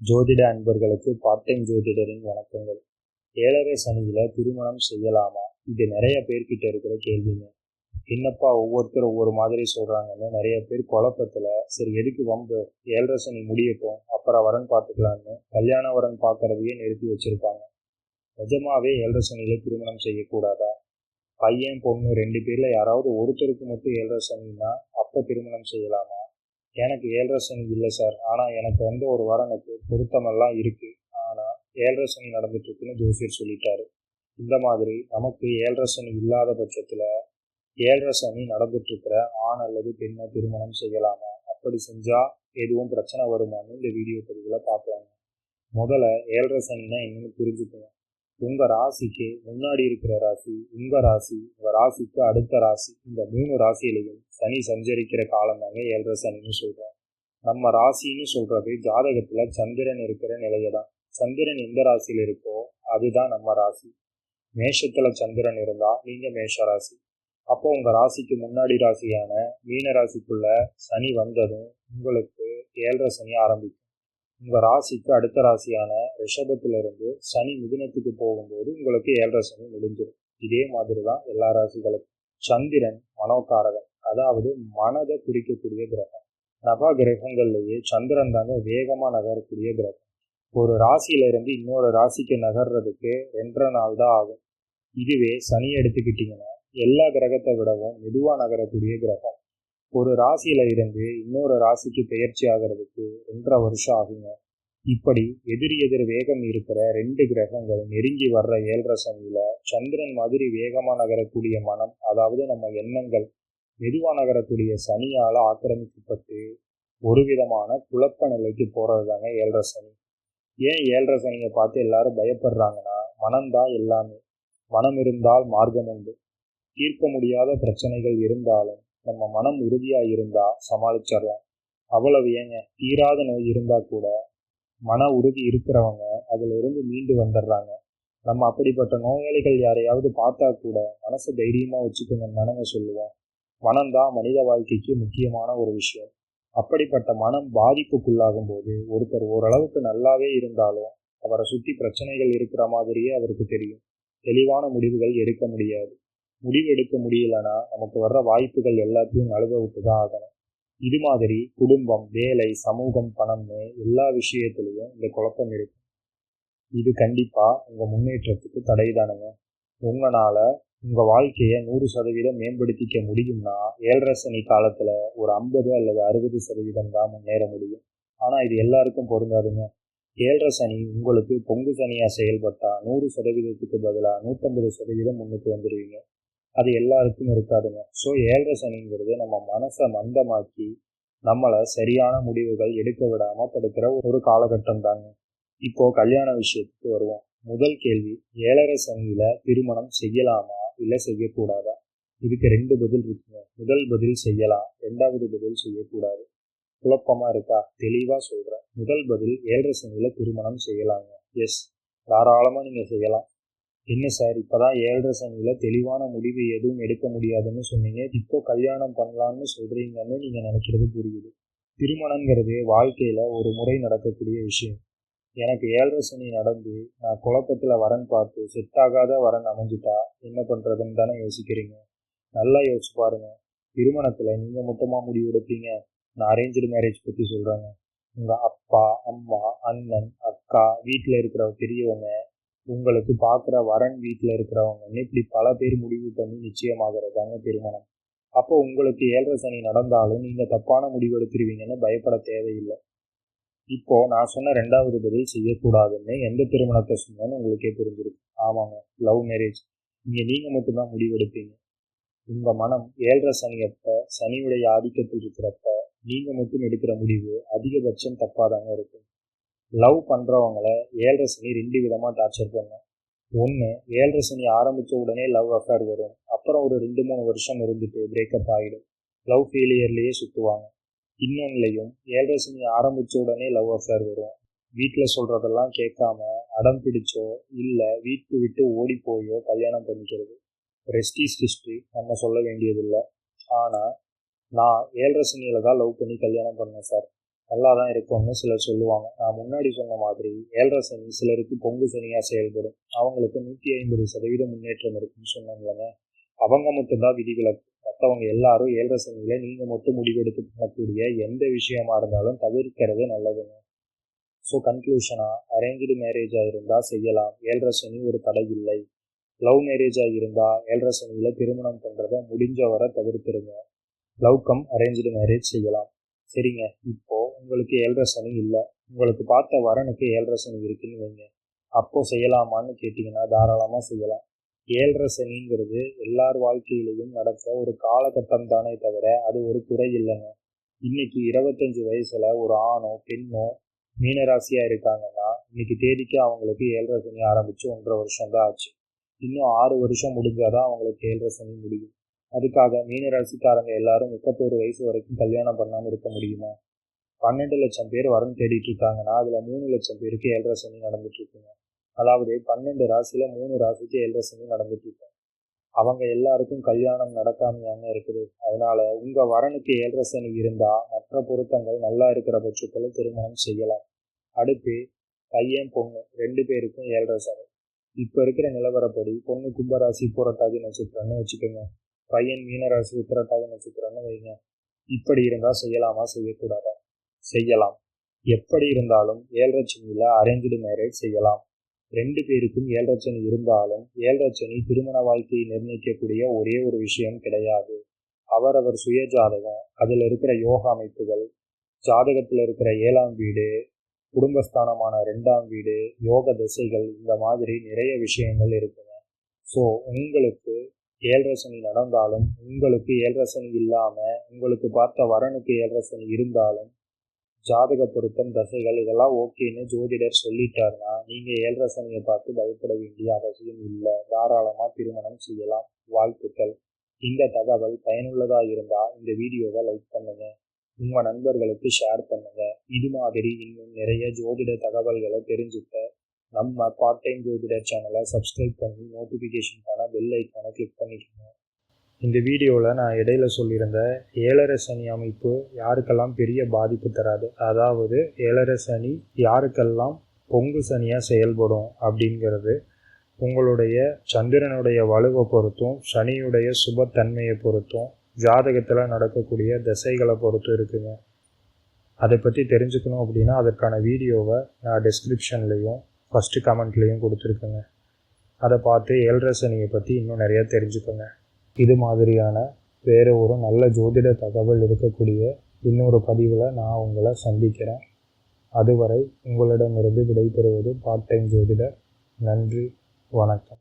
ஜோதிட அன்பர்களுக்கு part time ஜோதிடரின் வணக்கங்கள். ஏழரை சனியில் திருமணம் செய்யலாமா? இது நிறைய பேர்கிட்ட இருக்கிற கேள்விங்க. என்னப்பா ஒவ்வொருத்தர் ஒவ்வொரு மாதிரி சொல்கிறாங்கன்னு நிறைய பேர் குழப்பத்தில் சரி எதுக்கு வம்பு? ஏழரை சனி முடியட்டும் அப்புறம் வரன் பார்த்துக்கலான்னு கல்யாண வரன் பார்க்குறதையே நிறுத்தி வச்சுருப்பாங்க. நிஜமாவே ஏழரை சனியில் திருமணம் செய்யக்கூடாதா? பையன் பொண்ணு ரெண்டு பேரில் யாராவது ஒருத்தருக்கு மட்டும் ஏழரை சனின்னா அப்போ திருமணம் செய்யலாமா? எனக்கு ஏழரை சனி இல்லை சார். ஆனால் எனக்கு வந்து ஒரு வரனுக்கு பொருத்தமெல்லாம் இருக்கு. ஆனால் ஏழரை சனி நடந்துட்டு இருக்குன்னு ஜோசியர் சொல்லிட்டாரு. இந்த மாதிரி நமக்கு ஏழரை சனி இல்லாத பட்சத்தில் ஏழரை சனி நடந்துட்டு இருக்கிற ஆண் அல்லது பெண்ணை திருமணம் செய்யலாமா? அப்படி செஞ்சா எதுவும் பிரச்சனை வருமான்னு இந்த வீடியோ பதிவில் பார்க்கலாங்க முதல்ல ஏழரை சனினா என்னன்னு புரிஞ்சுக்கணும் உங்க ராசிக்கு முன்னாடி இருக்கிற ராசி உங்க ராசி உங்க ராசிக்கு அடுத்த ராசி இந்த மூணு ராசியிலையும் சனி சஞ்சரிக்கிற காலம் தாங்க ஏழரை சனின்னு சொல்றோம். நம்ம ராசின்னு சொல்றது ஜாதகத்துல சந்திரன் இருக்கிற நிலையை தான். சந்திரன் எந்த ராசியில் இருக்கோ அதுதான் நம்ம ராசி. மேஷத்துல சந்திரன் இருந்தா நீங்க மேஷ ராசி. அப்போ உங்க ராசிக்கு முன்னாடி ராசியான மீன ராசிக்குள்ள சனி வந்ததும் உங்களுக்கு ஏழரை சனி ஆரம்பிக்கும். உங்க ராசிக்கு அடுத்த ராசியான ரிஷபத்திலிருந்து சனி மிதுனத்துக்கு போகும்போது உங்களுக்கு ஏழரை சனி முடிஞ்சிடும். இதே மாதிரி தான் எல்லா ராசிகளுக்கும். சந்திரன் மனோகாரகன் அதாவது மனதை குறிக்கக்கூடிய கிரகம். நவ கிரகங்கள்லேயே சந்திரன் தாங்க வேகமாக நகரக்கூடிய கிரகம். ஒரு ராசியிலிருந்து இன்னொரு ராசிக்கு நகர்றதுக்கு ரெண்டரை நாள் தான் ஆகும். இதுவே சனி எடுத்துக்கிட்டிங்கன்னா எல்லா கிரகத்தை விடவும் மெதுவாக நகரக்கூடிய கிரகம். ஒரு ராசியில இருந்து இன்னொரு ராசிக்கு பெயர்ச்சி ஆகிறதுக்கு ரெண்டரை வருஷம் ஆகுங்க. இப்படி எதிர் எதிர் வேகம் இருக்கிற ரெண்டு கிரகங்கள் நெருங்கி வர்ற ஏழரை சனியில சந்திரன் மாதிரி வேகமா நகரக்கூடிய மனம் அதாவது நம்ம எண்ணங்கள் மெதுவா நகரக்கூடிய சனியால ஆக்கிரமிக்கப்பட்டு ஒரு விதமான குழப்ப நிலைக்கு போறது தாங்க ஏழரை சனி. ஏன் ஏழரை சனியை பார்த்து எல்லாரும் பயப்படுறாங்கன்னா மனம்தான் எல்லாமே. மனம் இருந்தால் மார்க்கம் உண்டு. தீர்க்க முடியாத பிரச்சனைகள் இருந்தாலும் நம்ம மனம் உறுதியா இருந்தா சமாளிச்சிடலாம். அவ்வளவு ஏங்க. தீராத நோய் இருந்தா கூட மன உறுதி இருக்கிறவங்க அதுல இருந்து மீண்டு வந்துடுறாங்க நம்ம அப்படிப்பட்ட நோயாளிகள் யாரையாவது பார்த்தா கூட மனசை தைரியமா வச்சுக்கணும்னு தானங்க சொல்லுவோம். மனம்தான் மனித வாழ்க்கைக்கு முக்கியமான ஒரு விஷயம். அப்படிப்பட்ட மனம் பாதிப்புக்குள்ளாகும் போது ஒருத்தர் ஓரளவுக்கு நல்லாவே இருந்தாலும் அவரை சுற்றி பிரச்சனைகள் இருக்கிற மாதிரியே அவருக்கு தெரியும். தெளிவான முடிவுகள் எடுக்க முடியாது. முடிவு எடுக்க முடியலன்னா நமக்கு வர்ற வாய்ப்புகள் எல்லாத்தையும் நழுவ விட்டு தான் ஆகணும். இது மாதிரி குடும்பம் வேலை சமூகம் பணம்னு எல்லா விஷயத்துலையும் இந்த குழப்பம் இருக்கு இது கண்டிப்பா உங்க முன்னேற்றத்துக்கு தடை தானுங்க உங்களால உங்க வாழ்க்கையை நூறு சதவீதம் மேம்படுத்திக்க முடியும்னா ஏழரை சனி காலத்துல ஒரு ஐம்பது அல்லது அறுபது சதவீதம் தான் முன்னேற முடியும். ஆனா இது எல்லாருக்கும் பொருந்தாதுங்க. ஏழரை சனி உங்களுக்கு பொங்கு சனியா செயல்பட்டா நூறு சதவீதத்துக்கு பதிலாக நூற்றம்பது சதவீதம் முன்னுக்கு வந்துடுவீங்க அது எல்லாருக்கும் இருக்காதுங்க. ஸோ ஏழரை சனிங்கிறது நம்ம மனசை மந்தமாக்கி நம்மளை சரியான முடிவுகள் எடுக்க விடாமல் தடுக்கிற ஒரு காலகட்டம் தாங்க இப்போ கல்யாண விஷயத்துக்கு வருவோம். முதல் கேள்வி ஏழரை சனியில திருமணம் செய்யலாமா? இல்லை செய்யக்கூடாதா? இதுக்கு ரெண்டு பதில் இருக்குங்க. முதல் பதில் செய்யலாம். ரெண்டாவது பதில் செய்யக்கூடாது. குழப்பமா இருக்கா? தெளிவாக சொல்கிறேன் முதல் பதில் ஏழரை சனியில திருமணம் செய்யலாங்க. எஸ் தாராளமாக நீங்கள் செய்யலாம். என்ன சார்? இப்போதான் ஏழரை சனியில் தெளிவான முடிவு எதுவும் எடுக்க முடியாதுன்னு சொன்னீங்க. இப்போ கல்யாணம் பண்ணலான்னு சொல்கிறீங்கன்னு நீங்கள் நினைக்கிறது புரியுது. திருமணங்கிறது வாழ்க்கையில் ஒரு முறை நடக்கக்கூடிய விஷயம். எனக்கு ஏழரை சனி நடந்து நான் குழப்பத்தில் வரன் பார்த்து செட் ஆகாத வரன் அமைஞ்சிட்டா என்ன பண்ணுறதுன்னு தானே யோசிக்கிறீங்க. நல்லா யோசிச்சு பாருங்கள் திருமணத்தில் நீங்கள் மொத்தமாக முடிவு எடுப்பீங்க. நான் அரேஞ்சு மேரேஜ் பற்றி சொல்கிறாங்க உங்கள் அப்பா அம்மா அண்ணன் அக்கா வீட்டில் இருக்கிற பெரியவங்க உங்களுக்கு பார்க்குற வரன் வீட்டில் இருக்கிறவங்கன்னு இப்படி பல பேர் முடிவு பண்ணி நிச்சயமாகிறதாங்க திருமணம் அப்போ உங்களுக்கு ஏழரை சனி நடந்தாலும் நீங்கள் தப்பான முடிவு எடுத்துருவீங்கன்னு பயப்பட தேவையில்லை. இப்போ நான் சொன்ன ரெண்டாவது பதில் செய்யக்கூடாதுன்னு எந்த திருமணத்தை சொன்னேன்னு உங்களுக்கே புரிஞ்சிருக்கு ஆமாங்க லவ் மேரேஜ் இங்கே நீங்கள் மட்டும்தான் முடிவெடுப்பீங்க உங்கள் மனம் ஏழரை சனியப்ப சனியுடைய ஆதிக்கத்தில் இருக்கிறப்ப நீங்கள் மட்டும் எடுக்கிற முடிவு அதிகபட்சம் தப்பாக தாங்க இருக்கும். லவ் பண்ணுறவங்கள ஏழரை சனி ரெண்டு விதமாக டார்ச்சர் பண்ணும். ஒன்று ஏழரை சனி ஆரம்பித்த உடனே லவ் அஃபேர் வரும். அப்புறம் ஒரு ரெண்டு மூணு வருஷம் இருந்துட்டு பிரேக்கப் ஆகிடும் லவ் ஃபெயிலியர்லேயே சுற்றுவாங்க இன்னொன்னுலையும் ஏழரை சனி ஆரம்பித்த உடனே லவ் அஃபேர் வரும். வீட்டில் சொல்கிறதெல்லாம் கேட்காம அடம் பிடிச்சோ இல்லை வீட்டு விட்டு ஓடி போயோ கல்யாணம் பண்ணிக்கிறது. ரெஸ்டீஸ் ஹிஸ்ட்ரி நம்ம சொல்ல வேண்டியதில்லை. ஆனால் நான் ஏழரை சனியில் தான் லவ் பண்ணி கல்யாணம் பண்ணேன் சார். நல்லா தான் இருக்கும்னு சிலர் சொல்லுவாங்க. நான் முன்னாடி சொன்ன மாதிரி ஏழரை சனி சிலருக்கு பொங்கு சனியாக செயல்படும். அவங்களுக்கு நூற்றி ஐம்பது சதவீதம் முன்னேற்றம் இருக்குன்னு சொன்னாங்களேங்க அவங்க மட்டும்தான் விதிவிலக்கு. மற்றவங்க எல்லாரும் ஏழரை சனியில் நீங்கள் மட்டும் முடிவெடுத்து பண்ணக்கூடிய எந்த விஷயமா இருந்தாலும் தவிர்க்கிறது நல்லதுங்க. ஸோ கன்க்ளூஷனாக அரேஞ்சு மேரேஜாக இருந்தால் செய்யலாம். ஏழரை சனி ஒரு தடை இல்லை. லவ் மேரேஜாக இருந்தால் ஏழரை சனியில் திருமணம் பண்ணுறதை முடிஞ்ச வரை தவிர்த்துருங்க. லவ் கம் அரேஞ்சு மேரேஜ் செய்யலாம். சரிங்க. இப்போ உங்களுக்கு ஏழரை சனி இல்லை. உங்களுக்கு பார்த்த வரனுக்கு ஏழரை சனி இருக்குன்னு வைங்க. அப்போது செய்யலாமான்னு கேட்டிங்கன்னா தாராளமாக செய்யலாம். ஏழரை சனிங்கிறது எல்லார் வாழ்க்கையிலையும் நடக்கிற ஒரு காலகட்டம் தானே தவிர அது ஒரு குறை இல்லைங்க. இன்னைக்கு இருபத்தஞ்சு வயசில் ஒரு ஆணோ பெண்ணோ மீனராசியாக இருக்காங்கன்னா இன்னைக்கு தேதிக்கு அவங்களுக்கு ஏழரை சனி ஆரம்பித்து ஒன்றரை வருஷம் தான் ஆச்சு. இன்னும் ஆறு வருஷம் முடிஞ்சாதான் அவங்களுக்கு ஏழரை சனி முடியும். அதுக்காக மீனராசிக்காரங்க எல்லாரும் முப்பத்தோரு வயசு வரைக்கும் கல்யாணம் பண்ணாமல் இருக்க முடியுமா? பன்னெண்டு லட்சம் பேர் வரன் தேடிட்டு இருக்காங்கன்னா அதுல மூணு லட்சம் பேருக்கு ஏழரை சனி நடந்துட்டு இருக்குங்க அதாவது பன்னெண்டு ராசியில மூணு ராசிக்கு ஏழரை சனி நடந்துட்டு இருக்கு அவங்க எல்லாருக்கும் கல்யாணம் நடக்காமையாங்க இருக்குது. அதனால உங்க வரனுக்கு ஏழரை சனி இருந்தா மற்ற பொருத்தங்கள் நல்லா இருக்கிற பட்சத்துல திருமணம் செய்யலாம். அடுத்து பையன் பொண்ணு ரெண்டு பேருக்கும் ஏழரை சனி. இப்ப இருக்கிற நிலவரப்படி பொண்ணு கும்பராசி புரட்டாதி நட்சத்திரம்னு வச்சுக்கோங்க. பையன் மீனராசி உத்திரட்டாதி நட்சத்திரம்னு வைங்க. இப்படி இருந்தா செய்யலாமா செய்யக்கூடாதா? செய்யலாம். எப்படி இருந்தாலும் ஏழரச்சனியில் சனியில அரேஞ்சு மேரேஜ் செய்யலாம். ரெண்டு பேருக்கும் ஏழரை சனி இருந்தாலும் ஏழரை திருமண வாழ்க்கையை நிர்ணயிக்கக்கூடிய ஒரே ஒரு விஷயம் கிடையாது. அவரவர் சுய ஜாதகம் அதில் இருக்கிற யோகா அமைப்புகள் ஜாதகத்தில் இருக்கிற ஏழாம் வீடு குடும்பஸ்தானமான ரெண்டாம் வீடு யோக திசைகள் இந்த மாதிரி நிறைய விஷயங்கள் இருக்குங்க. ஸோ உங்களுக்கு ஏழரசனி நடந்தாலும் உங்களுக்கு ஏழரசனி இல்லாமல் உங்களுக்கு பார்த்த வரனுக்கு ஏழரசனி இருந்தாலும் ஜாதக பொருத்தம் தசைகள் இதெல்லாம் ஓகேன்னு ஜோதிடர் சொல்லிட்டாருன்னா நீங்கள் ஏழரை சனியை பார்த்து பயப்பட வேண்டிய அவசியம் இல்லை. தாராளமாக திருமணம் செய்யலாம். வாழ்த்துக்கள். இந்த தகவல் பயனுள்ளதாக இருந்தால் இந்த வீடியோவை லைக் பண்ணுங்க. உங்கள் நண்பர்களுக்கு ஷேர் பண்ணுங்க. இது மாதிரி இன்னும் நிறைய ஜோதிட தகவல்களை தெரிஞ்சுக்க நம்ம பார்ட் டைம் ஜோதிடர் சேனலை சப்ஸ்கிரைப் பண்ணி நோட்டிஃபிகேஷனுக்கான பெல் ஐக்கானை கிளிக் பண்ணிக்கோங்க. இந்த வீடியோவில் நான் இடையில சொல்லியிருந்த ஏழரை சனி அமைப்பு யாருக்கெல்லாம் பெரிய பாதிப்பு தராது. அதாவது ஏழரை சனி யாருக்கெல்லாம் பொங்கு சனியாக செயல்படும் அப்படிங்கிறது உங்களுடைய சந்திரனுடைய வலுவை பொறுத்தும் சனியுடைய சுபத்தன்மையை பொறுத்தும் ஜாதகத்தில் நடக்கக்கூடிய திசைகளை பொறுத்தும் இருக்குங்க. அதை பற்றி தெரிஞ்சுக்கணும் அப்படின்னா அதற்கான வீடியோவை நான் டிஸ்கிரிப்ஷன்லேயும் ஃபஸ்ட்டு கமெண்ட்லேயும் கொடுத்துருக்கேங்க. அதை பார்த்து ஏழரை சனியை பற்றி இன்னும் நிறையா தெரிஞ்சுக்கோங்க. இது மாதிரியான வேறு ஒரு நல்ல ஜோதிட தகவல் இருக்கக்கூடிய இன்னொரு பதிவில் நான் உங்களை சந்திக்கிறேன். அதுவரை உங்களிடமிருந்து விடைபெறுவது பார்ட் டைம் ஜோதிடர். நன்றி வணக்கம்.